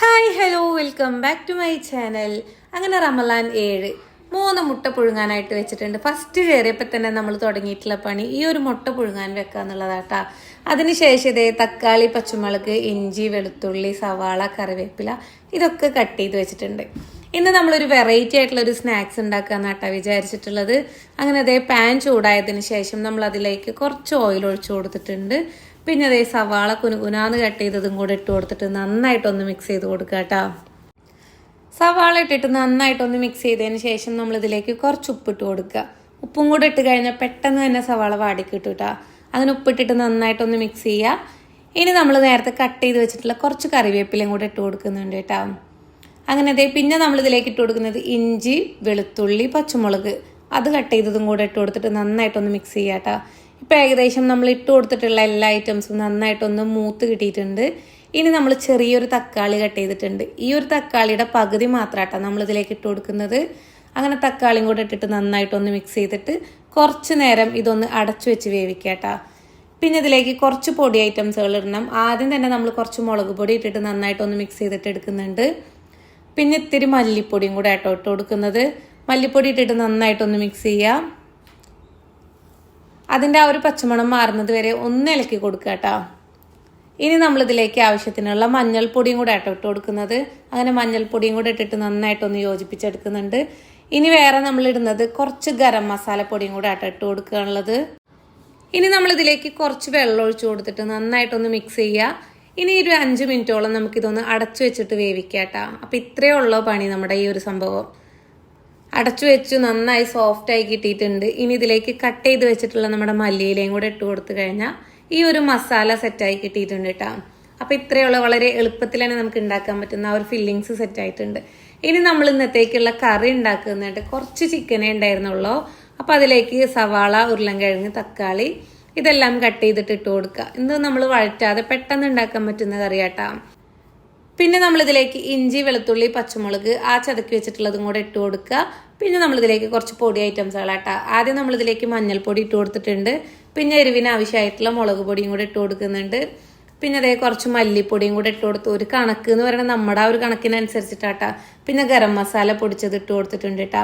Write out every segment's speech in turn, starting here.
Hi hello welcome back to my channel. അങ്ങനെ റമലാൻ ഏഴ്. മൂന്ന് മുട്ട പുഴുങ്ങാനായിട്ട് വെച്ചിട്ടുണ്ട്. ഫസ്റ്റ് കയറിയപ്പോൾ തന്നെ നമ്മൾ തുടങ്ങിയിട്ടുള്ള പണി ഈ ഒരു മുട്ട പുഴുങ്ങാൻ വെക്കുക എന്നുള്ളതാട്ടാ. അതിനുശേഷം ഇതേ തക്കാളി പച്ചമുളക് ഇഞ്ചി വെളുത്തുള്ളി സവാള കറിവേപ്പില ഇതൊക്കെ കട്ട് ചെയ്ത് വെച്ചിട്ടുണ്ട്. ഇന്ന് നമ്മളൊരു വെറൈറ്റി ആയിട്ടുള്ള ഒരു സ്നാക്സ് ഉണ്ടാക്കാന്നാട്ടാ വിചാരിച്ചിട്ടുള്ളത്. അങ്ങനെ അതേ പാൻ ചൂടായതിന് ശേഷം നമ്മൾ അതിലേക്ക് കുറച്ച് ഓയിൽ ഒഴിച്ചു കൊടുത്തിട്ടുണ്ട്. പിന്നെ അതേ സവാള കുനുകുനാന്ന് കട്ട് ചെയ്തതും കൂടെ ഇട്ട് കൊടുത്തിട്ട് നന്നായിട്ടൊന്ന് മിക്സ് ചെയ്ത് കൊടുക്കുക കേട്ടോ. സവാള ഇട്ടിട്ട് നന്നായിട്ടൊന്ന് മിക്സ് ചെയ്തതിന് ശേഷം നമ്മൾ ഇതിലേക്ക് കുറച്ച് ഉപ്പിട്ട് കൊടുക്കുക. ഉപ്പും കൂടെ ഇട്ട് കഴിഞ്ഞാൽ പെട്ടെന്ന് തന്നെ സവാള വാടി കിട്ടും അങ്ങനെ ഉപ്പിട്ടിട്ട് നന്നായിട്ടൊന്ന് മിക്സ് ചെയ്യുക. ഇനി നമ്മൾ നേരത്തെ കട്ട് ചെയ്ത് വെച്ചിട്ടുള്ള കുറച്ച് കറിവേപ്പിലയും കൂടെ ഇട്ട് കൊടുക്കുന്നുണ്ട് കേട്ടോ. അങ്ങനെ അതേ പിന്നെ നമ്മൾ ഇതിലേക്ക് ഇട്ട് കൊടുക്കുന്നത് ഇഞ്ചി വെളുത്തുള്ളി പച്ചമുളക്. അത് കട്ട് ചെയ്തതും കൂടെ ഇട്ട് കൊടുത്തിട്ട് നന്നായിട്ടൊന്ന് മിക്സ് ചെയ്യാം കേട്ടോ. ഇപ്പം ഏകദേശം നമ്മൾ ഇട്ട് കൊടുത്തിട്ടുള്ള എല്ലാ ഐറ്റംസും നന്നായിട്ടൊന്ന് മൂത്ത് കിട്ടിയിട്ടുണ്ട്. ഇനി നമ്മൾ ചെറിയൊരു തക്കാളി കട്ട് ചെയ്തിട്ടുണ്ട്. ഈ ഒരു തക്കാളിയുടെ പകുതി മാത്രമാട്ടോ നമ്മൾ ഇതിലേക്ക് ഇട്ട് കൊടുക്കുന്നത്. അങ്ങനെ തക്കാളിയും കൂടെ ഇട്ടിട്ട് നന്നായിട്ടൊന്ന് മിക്സ് ചെയ്തിട്ട് കുറച്ച് നേരം ഇതൊന്ന് അടച്ചു വെച്ച് വേവിക്കാട്ടോ. പിന്നെ ഇതിലേക്ക് കുറച്ച് പൊടി ഐറ്റംസുകൾ ഇടണം. ആദ്യം തന്നെ നമ്മൾ കുറച്ച് മുളക് പൊടി ഇട്ടിട്ട് നന്നായിട്ടൊന്ന് മിക്സ് ചെയ്തിട്ട് എടുക്കുന്നുണ്ട്. പിന്നെ ഇത്തിരി മല്ലിപ്പൊടിയും കൂടെ ആട്ടോ ഇട്ട് കൊടുക്കുന്നത്. മല്ലിപ്പൊടി ഇട്ടിട്ട് നന്നായിട്ടൊന്ന് മിക്സ് ചെയ്യുക അതിന്റെ ആ ഒരു പച്ചമണം മാറുന്നത് വരെ ഒന്ന് ഇളക്കി കൊടുക്കുക കേട്ടോ. ഇനി നമ്മളിതിലേക്ക് ആവശ്യത്തിനുള്ള മഞ്ഞൾപ്പൊടിയും കൂടെ ആട്ടോ ഇട്ട് കൊടുക്കുന്നത്. അങ്ങനെ മഞ്ഞൾപ്പൊടിയും കൂടെ ഇട്ടിട്ട് നന്നായിട്ടൊന്ന് യോജിപ്പിച്ചെടുക്കുന്നുണ്ട്. ഇനി വേറെ നമ്മൾ ഇടുന്നത് കുറച്ച് ഗരം മസാലപ്പൊടിയും കൂടെ ആട്ടോ ഇട്ട് കൊടുക്കാനുള്ളത് ഇനി നമ്മളിതിലേക്ക് കുറച്ച് വെള്ളം ഒഴിച്ചു കൊടുത്തിട്ട് നന്നായിട്ടൊന്ന് മിക്സ് ചെയ്യുക. ഇനി ഒരു അഞ്ച് മിനിറ്റോളം നമുക്കിതൊന്ന് അടച്ചു വെച്ചിട്ട് വേവിക്കാം കേട്ടോ. അപ്പം ഇത്രയേ ഉള്ളൂ പണി നമ്മുടെ ഈ ഒരു സംഭവം. അടച്ചു വെച്ച് നന്നായി സോഫ്റ്റ് ആയി കിട്ടിയിട്ടുണ്ട്. ഇനി ഇതിലേക്ക് കട്ട് ചെയ്ത് വെച്ചിട്ടുള്ള നമ്മുടെ മല്ലിയിലയും കൂടെ ഇട്ട് കൊടുത്തു കഴിഞ്ഞാൽ ഈ ഒരു മസാല സെറ്റായി കിട്ടിയിട്ടുണ്ട് കേട്ടോ അപ്പം ഇത്രയുള്ള വളരെ എളുപ്പത്തിൽ തന്നെ നമുക്ക് ഉണ്ടാക്കാൻ പറ്റുന്ന ആ ഒരു ഫില്ലിങ്സ് സെറ്റ് ആയിട്ടുണ്ട്. ഇനി നമ്മൾ ഇന്നത്തേക്കുള്ള കറി ഉണ്ടാക്കുന്നുണ്ട് കുറച്ച് ചിക്കനേ ഉണ്ടായിരുന്നുള്ളൂ അപ്പം അതിലേക്ക് സവാള ഉരുളൻകിഴങ്ങ് തക്കാളി ഇതെല്ലാം കട്ട് ചെയ്തിട്ട് ഇട്ട് കൊടുക്കുക ഇന്ന് നമ്മൾ വഴറ്റാതെ പെട്ടെന്ന് ഉണ്ടാക്കാൻ പറ്റുന്ന കറിയാട്ടാ. പിന്നെ നമ്മളിതിലേക്ക് ഇഞ്ചി വെളുത്തുള്ളി പച്ചമുളക് ആ ചതക്കി വെച്ചിട്ടുള്ളതും കൂടെ ഇട്ട് കൊടുക്കുക. പിന്നെ നമ്മളിതിലേക്ക് കുറച്ച് പൊടി ഐറ്റംസുകളാട്ടാ ആദ്യം നമ്മളിതിലേക്ക് മഞ്ഞൾപ്പൊടി ഇട്ട് കൊടുത്തിട്ടുണ്ട്. പിന്നെ എരിവിന് ആവശ്യമായിട്ടുള്ള മുളക് പൊടിയും കൂടെ ഇട്ട് കൊടുക്കുന്നുണ്ട്. പിന്നെ അതേ കുറച്ച് മല്ലിപ്പൊടിയും കൂടെ ഇട്ട് കൊടുത്തു ഒരു കണക്ക് എന്ന് പറയുന്നത് നമ്മുടെ ആ ഒരു കണക്കിനനുസരിച്ചിട്ടാട്ടാ പിന്നെ ഗരം മസാല പൊടിച്ചത് ഇട്ട് കൊടുത്തിട്ടുണ്ട് കേട്ടാ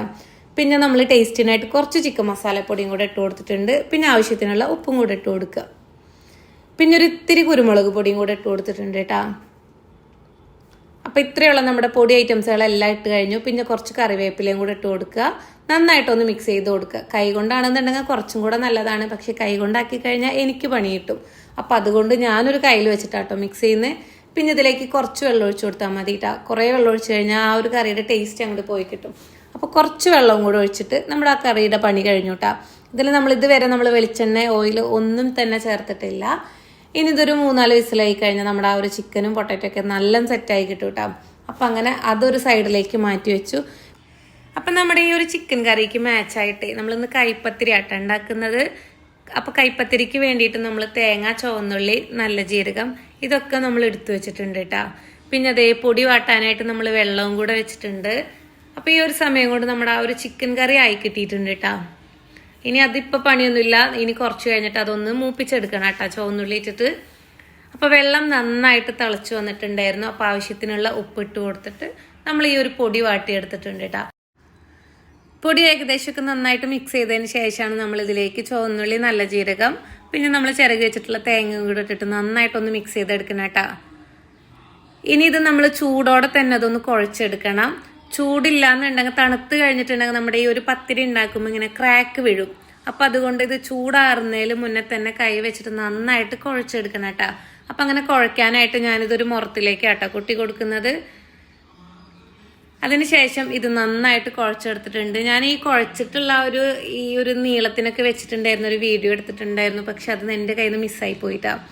പിന്നെ നമ്മൾ ടേസ്റ്റിനായിട്ട് കുറച്ച് ചിക്കൻ മസാലപ്പൊടിയും കൂടെ ഇട്ട് കൊടുത്തിട്ടുണ്ട്. പിന്നെ ആവശ്യത്തിനുള്ള ഉപ്പും കൂടെ ഇട്ട് കൊടുക്കുക. പിന്നെ ഒരു ഇത്തിരി കുരുമുളക് പൊടിയും കൂടെ ഇട്ട് കൊടുത്തിട്ടുണ്ട് കേട്ടാ അപ്പോൾ ഇത്രയുള്ള നമ്മുടെ പൊടി ഐറ്റംസുകളെല്ലാം ഇട്ട് കഴിഞ്ഞു. പിന്നെ കുറച്ച് കറിവേപ്പിലയും കൂടെ ഇട്ട് കൊടുക്കുക. നന്നായിട്ടൊന്ന് മിക്സ് ചെയ്ത് കൊടുക്കുക. കൈ കൊണ്ടാണെന്നുണ്ടെങ്കിൽ കുറച്ചും കൂടെ നല്ലതാണ്. പക്ഷേ കൈ കൊണ്ടാക്കി കഴിഞ്ഞാൽ എനിക്ക് പണി കിട്ടും. അപ്പം അതുകൊണ്ട് ഞാനൊരു കയ്യിൽ വെച്ചിട്ടാട്ടോ മിക്സ് ചെയ്യുന്നത് പിന്നെ ഇതിലേക്ക് കുറച്ച് വെള്ളം ഒഴിച്ച് കൊടുത്താൽ മതി കേട്ടോ കുറേ വെള്ളം ഒഴിച്ച് കഴിഞ്ഞാൽ ആ ഒരു കറിയുടെ ടേസ്റ്റ് അങ്ങോട്ട് പോയി കിട്ടും. അപ്പോൾ കുറച്ച് വെള്ളവും കൂടെ ഒഴിച്ചിട്ട് നമ്മുടെ ആ കറിയുടെ പണി കഴിഞ്ഞു കേട്ടോ ഇതിൽ നമ്മൾ ഇതുവരെ നമ്മൾ വെളിച്ചെണ്ണ ഓയിൽ ഒന്നും തന്നെ ചേർത്തിട്ടില്ല. ഇനി ഇതൊരു മൂന്നാൽ വിസിലായി കഴിഞ്ഞാൽ നമ്മുടെ ആ ഒരു ചിക്കനും പൊട്ടറ്റോ ഒക്കെ നല്ല സെറ്റായി കിട്ടും കേട്ടോ അപ്പം അങ്ങനെ അതൊരു സൈഡിലേക്ക് മാറ്റി വെച്ചു. അപ്പം നമ്മുടെ ഈ ഒരു ചിക്കൻ കറിക്ക് മാച്ചായിട്ട് നമ്മളിന്ന് കൈപ്പത്തിരി ആട്ട ഉണ്ടാക്കുന്നത് അപ്പോൾ കൈപ്പത്തിരിക്ക് വേണ്ടിയിട്ട് നമ്മൾ തേങ്ങ ചുവന്നുള്ളി നല്ല ജീരകം ഇതൊക്കെ നമ്മൾ എടുത്തു വെച്ചിട്ടുണ്ട് കേട്ടോ പിന്നെ അതേ പൊടി വാട്ടാനായിട്ട് നമ്മൾ വെള്ളവും കൂടെ വെച്ചിട്ടുണ്ട്. അപ്പോൾ ഈ ഒരു സമയം കൊണ്ട് നമ്മുടെ ആ ഒരു ചിക്കൻ കറി ആയി കിട്ടിയിട്ടുണ്ട് കേട്ടോ ഇനി അതിപ്പോൾ പണിയൊന്നുമില്ല. ഇനി കുറച്ച് കഴിഞ്ഞിട്ട് അതൊന്ന് മൂപ്പിച്ചെടുക്കണം കേട്ടോ ചുവന്നുള്ളി ഇട്ടിട്ട്. അപ്പോൾ വെള്ളം നന്നായിട്ട് തിളച്ചു വന്നിട്ടുണ്ടായിരുന്നു. അപ്പോൾ ആവശ്യത്തിനുള്ള ഉപ്പ് ഇട്ട് കൊടുത്തിട്ട് നമ്മൾ ഈ ഒരു പൊടി വാട്ടി എടുത്തിട്ടുണ്ട് കേട്ടോ. പൊടി ഏകദേശമൊക്കെ നന്നായിട്ട് മിക്സ് ചെയ്തതിന് ശേഷമാണ് നമ്മൾ ഇതിലേക്ക് ചുവന്നുള്ളി നല്ല ജീരകം പിന്നെ നമ്മൾ ചിരകി വെച്ചിട്ടുള്ള തേങ്ങ കൂടെ ഇട്ടിട്ട് നന്നായിട്ടൊന്ന് മിക്സ് ചെയ്തെടുക്കണം കേട്ടോ. ഇനി ഇത് നമ്മൾ ചൂടോടെ തന്നെ അതൊന്ന് കുഴച്ചെടുക്കണം. ചൂടില്ല എന്നുണ്ടെങ്കിൽ തണുത്ത് കഴിഞ്ഞിട്ടുണ്ടെങ്കിൽ നമ്മുടെ ഈ ഒരു പത്തിരി ഉണ്ടാക്കുമ്പോൾ ഇങ്ങനെ ക്രാക്ക് വീഴും. അപ്പം അതുകൊണ്ട് ഇത് ചൂടാറുന്നതിന് മുന്നേ തന്നെ കൈ വെച്ചിട്ട് നന്നായിട്ട് കുഴച്ചെടുക്കണം കേട്ടോ. അപ്പം അങ്ങനെ കുഴയ്ക്കാനായിട്ട് ഞാനിതൊരു മുറത്തിലേക്ക് കേട്ടോ കുട്ടി കൊടുക്കുന്നത് അതിനുശേഷം ഇത് നന്നായിട്ട് കുഴച്ചെടുത്തിട്ടുണ്ട്. ഞാൻ ഈ കുഴച്ചിട്ടുള്ള ഒരു ഈ ഒരു നീളത്തിനൊക്കെ വെച്ചിട്ടുണ്ടായിരുന്നു ഒരു വീഡിയോ എടുത്തിട്ടുണ്ടായിരുന്നു. പക്ഷെ അത് എന്റെ കയ്യിൽ നിന്ന് മിസ്സായി പോയിട്ടാണ്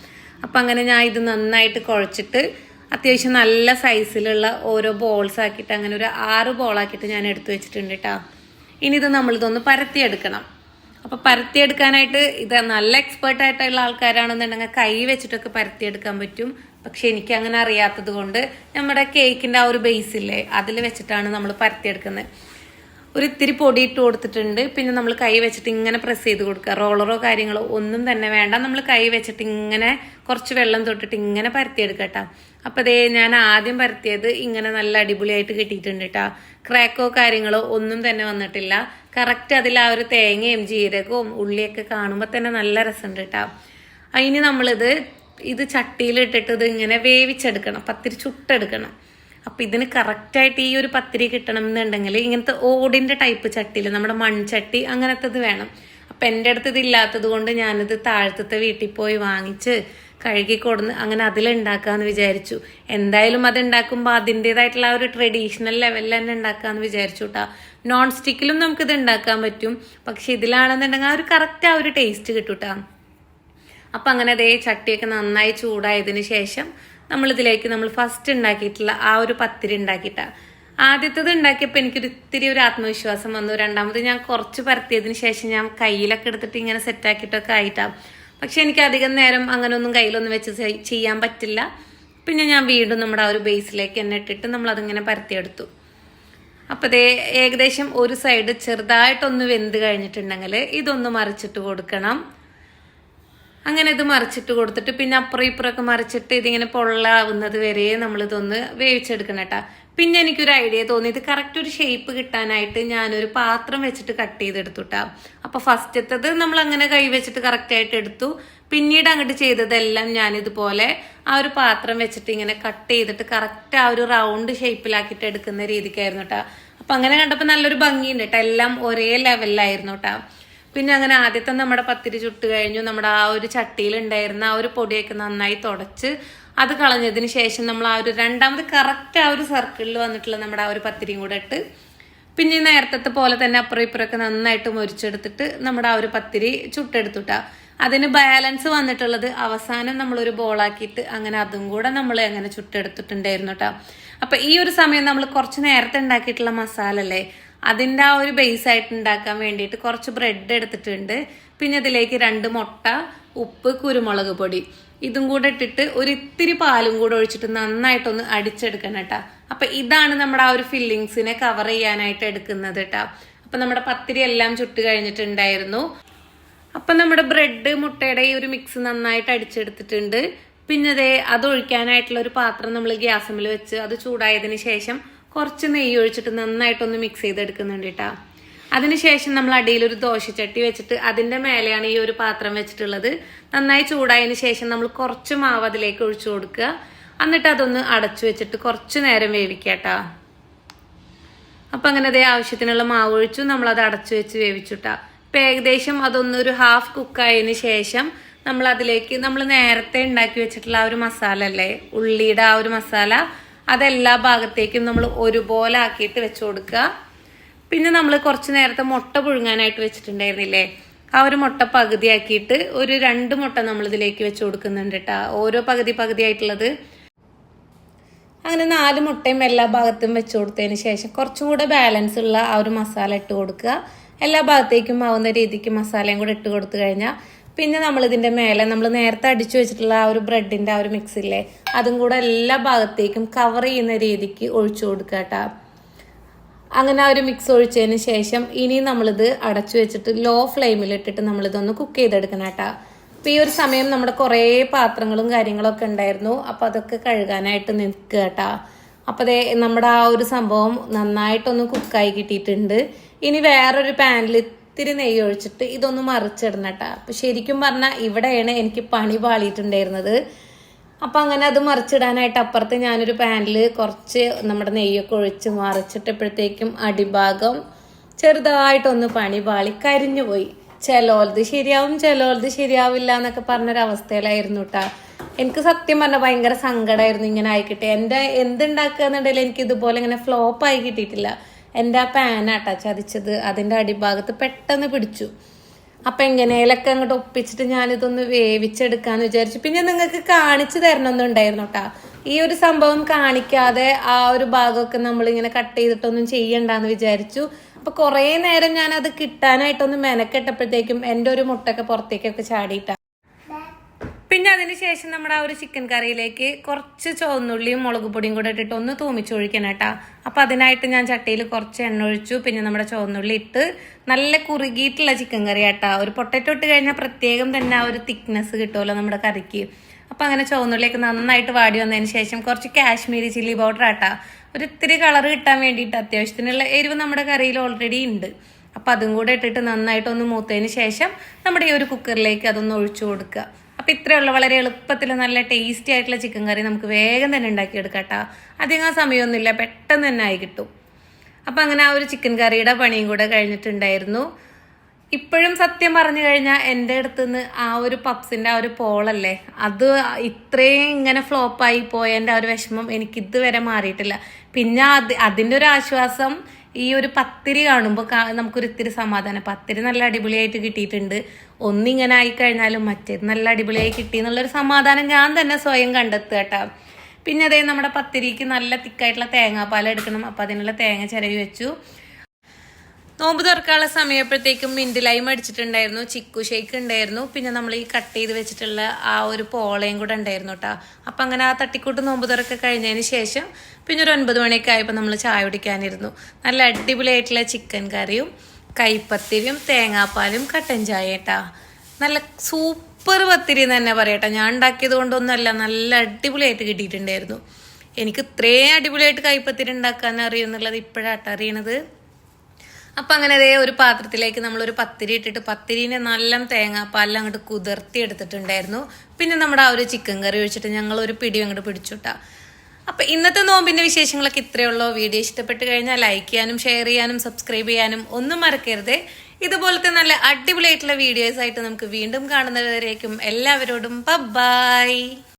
അപ്പം അങ്ങനെ ഞാൻ ഇത് നന്നായിട്ട് കുഴച്ചിട്ട് അത്യാവശ്യം നല്ല സൈസിലുള്ള ഓരോ ബോൾസ് ആക്കിയിട്ട് അങ്ങനെ ഒരു ആറ് ബോളാക്കിയിട്ട് ഞാൻ എടുത്തു വെച്ചിട്ടുണ്ട് കേട്ടോ ഇനി ഇത് നമ്മളിതൊന്ന് പരത്തിയെടുക്കണം. അപ്പോൾ പരത്തിയെടുക്കാനായിട്ട് ഇത് നല്ല എക്സ്പേർട്ട് ആയിട്ടുള്ള ആൾക്കാരാണെന്നുണ്ടെങ്കിൽ കൈ വെച്ചിട്ടൊക്കെ പരത്തിയെടുക്കാൻ പറ്റും. പക്ഷെ എനിക്ക് അങ്ങനെ അറിയാത്തത് കൊണ്ട് നമ്മുടെ കേക്കിന്റെ ആ ഒരു ബേസ് ഇല്ലേ അതിൽ വെച്ചിട്ടാണ് നമ്മൾ പരത്തിയെടുക്കുന്നത്. ഒരു ഇത്തിരി പൊടി ഇട്ട് കൊടുത്തിട്ടുണ്ട്. പിന്നെ നമ്മൾ കൈ വെച്ചിട്ട് ഇങ്ങനെ പ്രസ് ചെയ്ത് കൊടുക്കുക. റോളറോ കാര്യങ്ങളോ ഒന്നും തന്നെ വേണ്ട. നമ്മൾ കൈ വെച്ചിട്ട് ഇങ്ങനെ കുറച്ച് വെള്ളം തൊട്ടിട്ട് ഇങ്ങനെ പരത്തിയെടുക്കട്ടോ അപ്പം അതേ ഞാൻ ആദ്യം പരത്തിയത് ഇങ്ങനെ നല്ല അടിപൊളിയായിട്ട് കിട്ടിയിട്ടുണ്ട് കേട്ടോ ക്രാക്കോ കാര്യങ്ങളോ ഒന്നും തന്നെ വന്നിട്ടില്ല. കറക്റ്റ് അതിൽ ആ ഒരു തേങ്ങയും ജീരകവും ഉള്ളിയൊക്കെ കാണുമ്പോൾ തന്നെ നല്ല രസമുണ്ട് കേട്ടോ അതിന് നമ്മളിത് ഇത് ചട്ടിയിലിട്ടിട്ട് ഇത് ഇങ്ങനെ വേവിച്ചെടുക്കണം. പത്തിരി ചുട്ടെടുക്കണം. അപ്പം ഇതിന് കറക്റ്റായിട്ട് ഈ ഒരു പത്തിരി കിട്ടണം എന്നുണ്ടെങ്കിൽ ഇങ്ങനത്തെ ഓടിന്റെ ടൈപ്പ് ചട്ടിയിൽ നമ്മുടെ മൺചട്ടി അങ്ങനത്തത് വേണം. അപ്പം എന്റെ അടുത്ത് ഇതില്ലാത്തത് കൊണ്ട് ഞാനിത് താഴത്തെ വീട്ടിൽ പോയി വാങ്ങിച്ച് കഴുകി കൊടുന്ന് അങ്ങനെ അതിലുണ്ടാക്കാന്ന് വിചാരിച്ചു. എന്തായാലും അത് ഉണ്ടാക്കുമ്പോൾ അതിന്റെതായിട്ടുള്ള ആ ഒരു ട്രഡീഷണൽ ലെവലിൽ തന്നെ ഉണ്ടാക്കാന്ന് വിചാരിച്ചു കേട്ടോ നോൺ സ്റ്റിക്കിലും നമുക്കിത് ഉണ്ടാക്കാൻ പറ്റും. പക്ഷെ ഇതിലാണെന്നുണ്ടെങ്കിൽ ആ ഒരു കറക്റ്റ് ആ ഒരു ടേസ്റ്റ് കിട്ടും കേട്ടോ അപ്പം അങ്ങനെ അതേ ചട്ടിയൊക്കെ നന്നായി ചൂടായതിന് ശേഷം നമ്മൾ ഇതിലേക്ക് നമ്മൾ ഫസ്റ്റ് ഉണ്ടാക്കിയിട്ടുള്ള ആ ഒരു പത്തിരി ഉണ്ടാക്കിയിട്ട ആദ്യത്തത് ഉണ്ടാക്കിയപ്പോൾ എനിക്കൊരു ഇത്തിരി ഒരു ആത്മവിശ്വാസം വന്നു. രണ്ടാമത് ഞാൻ കുറച്ച് പരത്തിയതിന് ശേഷം ഞാൻ കയ്യിലൊക്കെ എടുത്തിട്ട് ഇങ്ങനെ സെറ്റാക്കിയിട്ടൊക്കെ ആയിട്ടാ. പക്ഷെ എനിക്ക് അധികം നേരം അങ്ങനെ ഒന്നും കയ്യിലൊന്നും വെച്ച് ചെയ്യാൻ പറ്റില്ല. പിന്നെ ഞാൻ വീണ്ടും നമ്മുടെ ആ ഒരു ബേസിലേക്ക് തന്നെ ഇട്ടിട്ട് നമ്മൾ അതിങ്ങനെ പരത്തിയെടുത്തു. അപ്പോൾ ദേ ഏകദേശം ഒരു സൈഡ് ചെറുതായിട്ടൊന്ന് വെന്ത് കഴിഞ്ഞിട്ടുണ്ടെങ്കിൽ ഇതൊന്ന് മറിച്ചിട്ട് കൊടുക്കണം. അങ്ങനെ ഇത് മറിച്ചിട്ട് കൊടുത്തിട്ട് പിന്നെ അപ്പുറം ഇപ്പുറമൊക്കെ മറിച്ചിട്ട് ഇതിങ്ങനെ പൊള്ളാവുന്നത് വരെ നമ്മളിതൊന്ന് വേവിച്ചെടുക്കണം കേട്ടാ. പിന്നെ എനിക്കൊരു ഐഡിയ തോന്നി. ഇത് കറക്റ്റ് ഒരു ഷേപ്പ് കിട്ടാനായിട്ട് ഞാനൊരു പാത്രം വെച്ചിട്ട് കട്ട് ചെയ്തെടുത്തുട്ടാ. അപ്പൊ ഫസ്റ്റത്തത് നമ്മൾ അങ്ങനെ കൈ വെച്ചിട്ട് കറക്റ്റ് ആയിട്ട് എടുത്തു. പിന്നീട് അങ്ങോട്ട് ചെയ്തതെല്ലാം ഞാൻ ഇതുപോലെ ആ ഒരു പാത്രം വെച്ചിട്ട് ഇങ്ങനെ കട്ട് ചെയ്തിട്ട് കറക്റ്റ് ആ ഒരു റൗണ്ട് ഷേപ്പിലാക്കിയിട്ട് എടുക്കുന്ന രീതിക്കായിരുന്നു കേട്ടോ അപ്പൊ അങ്ങനെ കണ്ടപ്പോൾ നല്ലൊരു ഭംഗിയുണ്ട് കേട്ടോ എല്ലാം ഒരേ ലെവലിലായിരുന്നു കേട്ടോ പിന്നെ അങ്ങനെ ആദ്യത്തെ നമ്മുടെ പത്തിരി ചുട്ട് കഴിഞ്ഞു. നമ്മുടെ ആ ഒരു ചട്ടിയിൽ ഉണ്ടായിരുന്ന ആ ഒരു പൊടിയൊക്കെ നന്നായി തുടച്ച് അത് കളഞ്ഞതിന് ശേഷം നമ്മൾ ആ ഒരു രണ്ടാമത് കറക്റ്റ് ആ ഒരു സർക്കിളിൽ വന്നിട്ടുള്ള നമ്മുടെ ആ ഒരു പത്തിരിയും കൂടെ ഇട്ട് പിന്നെ നേരത്തെ പോലെ തന്നെ അപ്പുറം ഇപ്പുറമൊക്കെ നന്നായിട്ട് മുരിച്ചെടുത്തിട്ട് നമ്മുടെ ആ ഒരു പത്തിരി ചുട്ടെടുത്തുട്ടാ. അതിന് ബാലൻസ് വന്നിട്ടുള്ളത് അവസാനം നമ്മളൊരു ബോളാക്കിയിട്ട് അങ്ങനെ അതും കൂടെ നമ്മൾ അങ്ങനെ ചുട്ടെടുത്തിട്ടുണ്ടായിരുന്നു കേട്ടോ അപ്പൊ ഈ ഒരു സമയം നമ്മൾ കുറച്ച് നേരത്തെ ഉണ്ടാക്കിയിട്ടുള്ള മസാല അല്ലേ? അതിന്റെ ആ ഒരു ബേസ് ആയിട്ട് ഉണ്ടാക്കാൻ വേണ്ടിയിട്ട് കുറച്ച് ബ്രെഡ് എടുത്തിട്ടുണ്ട്. പിന്നെ അതിലേക്ക് രണ്ട് മുട്ട ഉപ്പ് കുരുമുളക് പൊടി. ഇതും കൂടെ ഇട്ടിട്ട് ഒരു ഇത്തിരി പാലും കൂടെ ഒഴിച്ചിട്ട് നന്നായിട്ടൊന്ന് അടിച്ചെടുക്കണം കേട്ടോ അപ്പൊ ഇതാണ് നമ്മുടെ ആ ഒരു ഫില്ലിങ്സിനെ കവർ ചെയ്യാനായിട്ട് എടുക്കുന്നത് കേട്ടോ അപ്പൊ നമ്മുടെ പത്തിരി എല്ലാം ചുട്ട് കഴിഞ്ഞിട്ടുണ്ടായിരുന്നു. അപ്പൊ നമ്മുടെ ബ്രെഡ് മുട്ടയുടെ ഈ ഒരു മിക്സ് നന്നായിട്ട് അടിച്ചെടുത്തിട്ടുണ്ട്. പിന്നെ അത് ഒഴിക്കാനായിട്ടുള്ള ഒരു പാത്രം നമ്മൾ ഗ്യാസമ്മിൽ വെച്ച് അത് ചൂടായതിന് ശേഷം കുറച്ച് നെയ്യ് ഒഴിച്ചിട്ട് നന്നായിട്ടൊന്ന് മിക്സ് ചെയ്തെടുക്കുന്നുണ്ട് കേട്ടോ അതിനുശേഷം നമ്മൾ അടിയിൽ ഒരു ദോശച്ചട്ടി വെച്ചിട്ട് അതിന്റെ മേലെയാണ് ഈ ഒരു പാത്രം വെച്ചിട്ടുള്ളത്. നന്നായി ചൂടായതിനു ശേഷം നമ്മൾ കുറച്ച് മാവ് അതിലേക്ക് ഒഴിച്ചു കൊടുക്കുക. എന്നിട്ട് അതൊന്ന് അടച്ചു വെച്ചിട്ട് കുറച്ച് നേരം വേവിക്കാട്ടാ അപ്പൊ അങ്ങനെ അതേ ആവശ്യത്തിനുള്ള മാവ് ഒഴിച്ചു. നമ്മൾ അത് അടച്ചു വെച്ച് വേവിച്ചുട്ടാ ഇപ്പൊ ഏകദേശം അതൊന്നൊരു ഹാഫ് കുക്കായതിനു ശേഷം നമ്മൾ അതിലേക്ക് നമ്മൾ നേരത്തെ ഉണ്ടാക്കി വെച്ചിട്ടുള്ള ആ ഒരു മസാല അല്ലേ? ഉള്ളിയുടെ ആ ഒരു മസാല അതെല്ലാ ഭാഗത്തേക്കും നമ്മൾ ഒരുപോലെ ആക്കിയിട്ട് വെച്ചു കൊടുക്കുക. പിന്നെ നമ്മൾ കുറച്ച് നേരത്തെ മുട്ട പുഴുങ്ങാനായിട്ട് വെച്ചിട്ടുണ്ടായിരുന്നില്ലേ? ആ ഒരു മുട്ട പകുതിയാക്കിയിട്ട് ഒരു രണ്ട് മുട്ട നമ്മൾ ഇതിലേക്ക് വെച്ച് കൊടുക്കുന്നുണ്ട് കേട്ടോ ഓരോ പകുതി പകുതി ആയിട്ടുള്ളത് അങ്ങനെ നാല് മുട്ടയും എല്ലാ ഭാഗത്തും വെച്ച് കൊടുത്തതിന് ശേഷം കുറച്ചും കൂടെ ബാലൻസ് ഉള്ള ആ ഒരു മസാല ഇട്ട് കൊടുക്കുക. എല്ലാ ഭാഗത്തേക്കും ആവുന്ന രീതിക്ക് മസാലയും കൂടെ ഇട്ട് കൊടുത്തു കഴിഞ്ഞാൽ പിന്നെ നമ്മൾ ഇതിന്റെ മേലെ നമ്മൾ നേരത്തെ അടിച്ചു വെച്ചിട്ടുള്ള ആ ഒരു ബ്രെഡിന്റെ ആ ഒരു മിക്സ് ഇല്ലേ അതും കൂടെ എല്ലാ ഭാഗത്തേക്കും കവർ ചെയ്യുന്ന രീതിക്ക് ഒഴിച്ചു കൊടുക്കുക കേട്ടോ. അങ്ങനെ ആ ഒരു മിക്സ് ഒഴിച്ചതിന് ശേഷം ഇനി നമ്മളിത് അടച്ചു വെച്ചിട്ട് ലോ ഫ്ലെയിമിൽ ഇട്ടിട്ട് നമ്മളിതൊന്ന് കുക്ക് ചെയ്തെടുക്കണം കേട്ടോ. അപ്പൊ ഈ ഒരു സമയം നമ്മുടെ കുറേ പാത്രങ്ങളും കാര്യങ്ങളൊക്കെ ഉണ്ടായിരുന്നു. അപ്പൊ അതൊക്കെ കഴുകാനായിട്ട് നിൽക്കുക കേട്ടോ. അപ്പോൾ ദേ നമ്മുടെ ആ ഒരു സംഭവം നന്നായിട്ടൊന്ന് കുക്കായി കിട്ടിയിട്ടുണ്ട്. ഇനി വേറൊരു പാനിൽ ഇത്തിരി നെയ്യ് ഒഴിച്ചിട്ട് ഇതൊന്ന് മറിച്ചിടണം കേട്ടോ. അപ്പൊ ശരിക്കും പറഞ്ഞാൽ ഇവിടെയാണ് എനിക്ക് പണി പാളിയിട്ടുണ്ടായിരുന്നത്. അപ്പൊ അങ്ങനെ അത് മറിച്ചിടാനായിട്ട് അപ്പുറത്ത് ഞാനൊരു പാനിൽ കുറച്ച് നമ്മുടെ നെയ്യൊക്കെ ഒഴിച്ച് മറിച്ചിട്ടപ്പോഴത്തേക്കും അടിഭാഗം ചെറുതായിട്ടൊന്ന് പണി പാളി കരിഞ്ഞു പോയി. ചിലോലത് ശരിയാവും ചിലോലത് ശരിയാവില്ല എന്നൊക്കെ പറഞ്ഞൊരവസ്ഥയിലായിരുന്നു കേട്ടാ എനിക്ക് സത്യം പറഞ്ഞാൽ ഭയങ്കര സങ്കടമായിരുന്നു ഇങ്ങനെ ആയിക്കിട്ടെ. എന്റെ എന്തുണ്ടാക്കുക എന്നുണ്ടെങ്കിൽ എനിക്ക് ഇതുപോലെ ഇങ്ങനെ ഫ്ലോപ്പ് ആയി കിട്ടിയിട്ടില്ല. എന്റെ ആ പാനാട്ടാ ചതിച്ചത്. അതിന്റെ അടിഭാഗത്ത് പെട്ടെന്ന് പിടിച്ചു. അപ്പൊ എങ്ങനെയൊക്കെ അങ്ങോട്ട് ഒപ്പിച്ചിട്ട് ഞാനിതൊന്ന് വേവിച്ചെടുക്കാന്ന് വിചാരിച്ചു. പിന്നെ നിങ്ങൾക്ക് കാണിച്ചു തരണമെന്നുണ്ടായിരുന്നു കേട്ടാ ഈ ഒരു സംഭവം കാണിക്കാതെ ആ ഒരു ഭാഗമൊക്കെ നമ്മളിങ്ങനെ കട്ട് ചെയ്തിട്ടൊന്നും ചെയ്യണ്ടെന്ന് വിചാരിച്ചു. അപ്പൊ കുറേ നേരം ഞാൻ അത് കിട്ടാനായിട്ടൊന്ന് മെനക്കെട്ടപ്പോഴത്തേക്കും എന്റെ ഒരു മുട്ടൊക്കെ പുറത്തേക്കൊക്കെ ചാടിയിട്ടാ. പിന്നെ അതിനുശേഷം നമ്മുടെ ആ ഒരു ചിക്കൻ കറിയിലേക്ക് കുറച്ച് ചുവന്നുള്ളിയും മുളക് പൊടിയും കൂടെ ഇട്ടിട്ട് ഒന്ന് തൂമിച്ചൊഴിക്കണം കേട്ടോ. അപ്പൊ അതിനായിട്ട് ഞാൻ ചട്ടിയിൽ കുറച്ച് എണ്ണ ഒഴിച്ചു പിന്നെ നമ്മുടെ ചുവന്നുള്ളി ഇട്ട് നല്ല കുറുകിയിട്ടുള്ള ചിക്കൻ കറി ആട്ടാ ഒരു പൊട്ടറ്റോ ഇട്ട് കഴിഞ്ഞാൽ പ്രത്യേകം തന്നെ ആ ഒരു തിക്നെസ് കിട്ടുമല്ലോ നമ്മുടെ കറിക്ക്. അപ്പം അങ്ങനെ ചുവന്നുള്ളിയൊക്കെ നന്നായിട്ട് വാടി വന്നതിന് ശേഷം കുറച്ച് കാശ്മീരി ചില്ലി പൗഡർ ആട്ടാ. ഒരു ഇത്തിരി കളർ കിട്ടാൻ വേണ്ടിയിട്ട് അത്യാവശ്യത്തിനുള്ള എരിവ് നമ്മുടെ കറിയിൽ ഓൾറെഡി ഉണ്ട്. അപ്പം അതും കൂടെ ഇട്ടിട്ട് നന്നായിട്ട് ഒന്ന് മൂത്തതിന് ശേഷം നമ്മുടെ ഈ ഒരു കുക്കറിലേക്ക് അതൊന്ന് ഒഴിച്ചു കൊടുക്കുക. അപ്പം ഇത്രയുള്ള. വളരെ എളുപ്പത്തിൽ നല്ല ടേസ്റ്റി ആയിട്ടുള്ള ചിക്കൻ കറി നമുക്ക് വേഗം തന്നെ ഉണ്ടാക്കിയെടുക്കാം കേട്ടോ അധികം സമയമൊന്നുമില്ല. പെട്ടെന്ന് തന്നെ ആയി കിട്ടും. അപ്പം അങ്ങനെ ആ ഒരു ചിക്കൻ കറിയുടെ പണിയും കൂടെ കഴിഞ്ഞിട്ടുണ്ടായിരുന്നു. ഇപ്പോഴും സത്യം പറഞ്ഞു കഴിഞ്ഞാൽ എന്റെ അടുത്ത് നിന്ന് ആ ഒരു പപ്സിന്റെ ആ ഒരു പോളല്ലേ അത് ഇത്രയും ഇങ്ങനെ ഫ്ലോപ്പായി പോയതിന്റെ ആ ഒരു വിഷമം എനിക്കിതുവരെ മാറിയിട്ടില്ല. പിന്നെ അത് അതിന്റെ ഒരു ആശ്വാസം ഈ ഒരു പത്തിരി കാണുമ്പോൾ നമുക്കൊരു ഇത്തിരി സമാധാനം. പത്തിരി നല്ല അടിപൊളിയായിട്ട് കിട്ടിയിട്ടുണ്ട്. ഒന്നിങ്ങനെ ആയി കഴിഞ്ഞാലും മറ്റേത് നല്ല അടിപൊളിയായി കിട്ടി എന്നുള്ളൊരു സമാധാനം ഞാൻ തന്നെ സ്വയം കണ്ടെത്തുക കേട്ടോ. പിന്നെ അതേ നമ്മുടെ പത്തിരിക്ക് നല്ല തിക്കായിട്ടുള്ള തേങ്ങാപ്പാൽ എടുക്കണം. അപ്പം അതിനുള്ള തേങ്ങ ചിരവി വെച്ചു. നോമ്പ് തുറക്കാനുള്ള സമയപ്പോഴത്തേക്കും മിന്റ് ലൈം അടിച്ചിട്ടുണ്ടായിരുന്നു ചിക്കു ഷേക്ക് ഉണ്ടായിരുന്നു. പിന്നെ നമ്മൾ ഈ കട്ട് ചെയ്ത് വെച്ചിട്ടുള്ള ആ ഒരു പോളയും കൂടെ ഉണ്ടായിരുന്നു കേട്ടോ അപ്പം അങ്ങനെ ആ തട്ടിക്കൂട്ട് നോമ്പ് തുറക്ക കഴിഞ്ഞതിന് ശേഷം പിന്നെ ഒരു ഒൻപത് മണിയൊക്കെ ആയപ്പോൾ നമ്മൾ ചായ കുടിക്കാനിരുന്നു. നല്ല അടിപൊളിയായിട്ടുള്ള ചിക്കൻ കറിയും കൈപ്പത്തിരിയും തേങ്ങാപ്പാലും കട്ടൻ ചായ കേട്ടാ നല്ല സൂപ്പർ പത്തിരി എന്ന് തന്നെ പറയട്ടെ ഞാൻ ഉണ്ടാക്കിയത് കൊണ്ടൊന്നുമല്ല നല്ല അടിപൊളിയായിട്ട് കിട്ടിയിട്ടുണ്ടായിരുന്നു. എനിക്ക് ഇത്രയും അടിപൊളിയായിട്ട് കൈപ്പത്തിരി ഉണ്ടാക്കാൻ അറിയുമെന്നുള്ളത് ഇപ്പോഴാട്ടോ അറിയണത്. അപ്പം അങ്ങനെ അതേ ഒരു പാത്രത്തിലേക്ക് നമ്മളൊരു പത്തിരി ഇട്ടിട്ട് പത്തിരീനെ നല്ല തേങ്ങാപ്പാലെല്ലാം അങ്ങോട്ട് കുതിർത്തി എടുത്തിട്ടുണ്ടായിരുന്നു. പിന്നെ നമ്മുടെ ആ ഒരു ചിക്കൻ കറി ഒഴിച്ചിട്ട് ഞങ്ങൾ ഒരു പിടി അങ്ങോട്ട് പിടിച്ചുട്ടാ. അപ്പം ഇന്നത്തെ നോമ്പിന്റെ വിശേഷങ്ങളൊക്കെ ഇത്രയേ ഉള്ളൂ. വീഡിയോ ഇഷ്ടപ്പെട്ട് കഴിഞ്ഞാൽ ലൈക്ക് ചെയ്യാനും ഷെയർ ചെയ്യാനും സബ്സ്ക്രൈബ് ചെയ്യാനും ഒന്നും മറക്കരുത്. ഇതുപോലത്തെ നല്ല അടിപൊളിയായിട്ടുള്ള വീഡിയോസ് ആയിട്ട് നമുക്ക് വീണ്ടും കാണുന്നവരേക്കും എല്ലാവരോടും ബൈ